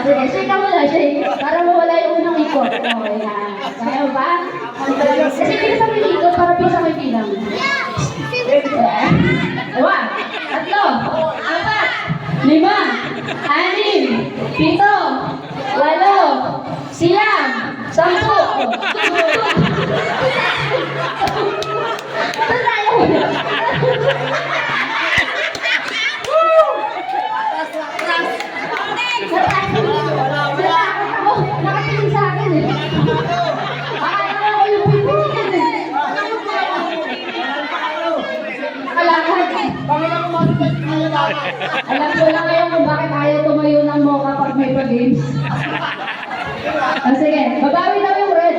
Sige, shake mo na, shake. Para mawala yung unang ikot. Okay, ha. Kaya ba? Kasi pinasa mo yung ikot para pinasa mo yung bilang. Dalawa, tatlo, apat, lima, anim, pito, walo, siyam, sampu. Kailangan. Alam ko lang ngayon kung bakit ayaw tumayo ng mocha pag may pa-games. O sige, babawi daw yung red.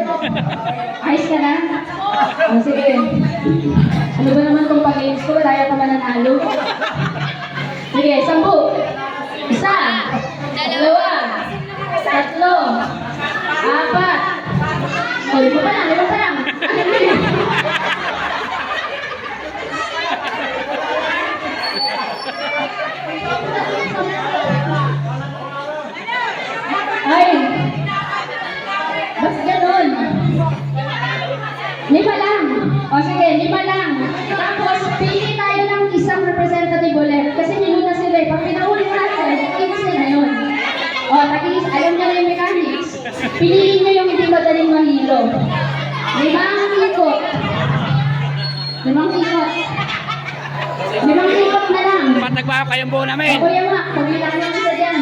Ayos ka na? O sige. Ano ba naman kung pag-games ko? Wala yata mananalo. Sige, sampu. Isa. Dalawa. Tatlo. Apat. O, lang, lima pa lang. Piliin niyo yung hindi madaling mahilo. Limang ikot. Limang ikot. Limang ikot na lang. Ba't nagbaho kayong buo namin? O kuya ma, pagilang lang sila dyan.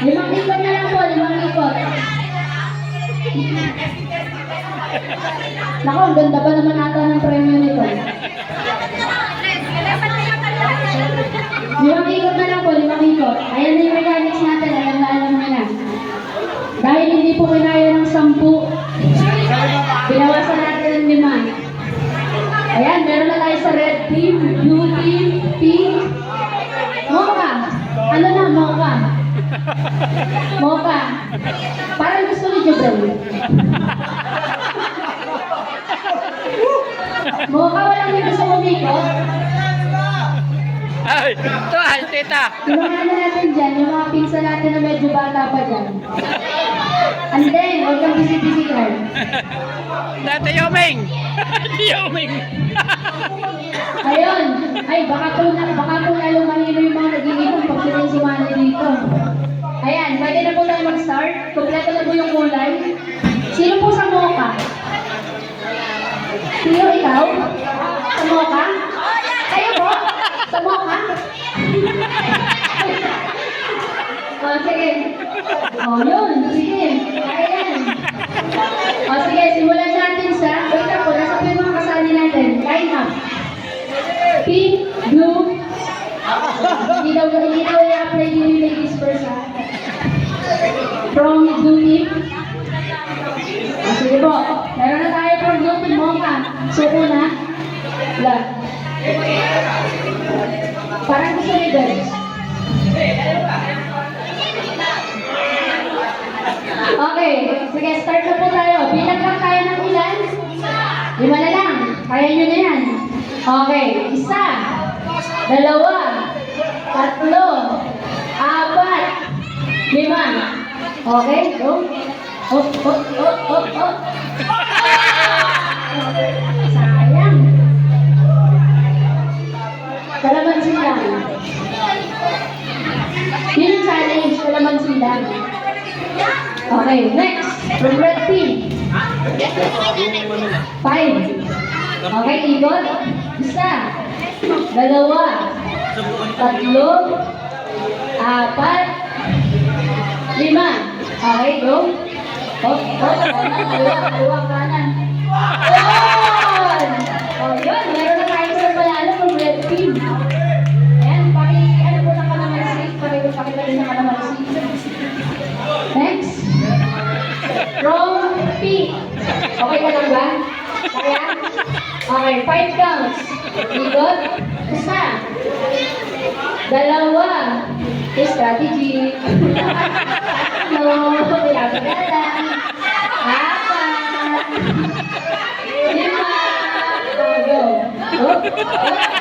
Limang ikot na lang po, limang ikot. Naku, ang ganda ba naman ata ng premyo nito? Limang ikot na lang po, limang ikot. Ayan na yung mechanics blue team, pink, mocha. Ano na, mocha? Mocha. Parang gusto ni Jobrel. Mocha, walang hindi gusto umikot. Ay, ito ay, tita. Iwanan na natin dyan, yung mga pinsa natin na medyo bata pa dyan. And then, huwag kang card. Dati Yoming. Yoming. Ayun. Ay, baka po, na, baka po lalo mahilo yung mga nag-iipon pag sila yung sumali dito. Ayan, pwede na po tayo mag-start. Kompleto na po yung kulay. Sino po sa Mocha? Sino ikaw? Sa Mocha? Kayo po? Sa Mocha? o, sige. O, yun. Sige. Hindi daw, hindi daw i-apply din yung ladies first ha. From team. O, sige po. Meron na tayo from team. Mocha. Suko na. Wala. Parang gusto ni guys. Okay. Sige, start na po tayo. Bilang lang tayo ng ilan? Lima na lang. Kaya nyo na yan. Okay. Isa. Dalawa. Tatlo. Apat. Lima. Okay, go. Up, up, up, up, up. Sayang. Kalamansi lang. Yun yung challenge, kalamansi lang. Okay, next. From red team. Five. Okay, ikot. Isa. Dalawa. Tatlo. Apat. Lima. Okay, go. Hop, hop. Kanan, kaliwa, kaliwa, kanan. Yun! O, yun. Meron na tayo sa panalo from red team. Ayan, paki, ano po ng kalamansi? Paki, pakita rin ng kalamansi. Next. From pink. Okay ka lang ba? Kaya? Okay, five counts. Ikot. Isa. Dalawa. Strategy. Tatlo. Pinapagalan. Apat. Lima. Oh, go. Hop, hop,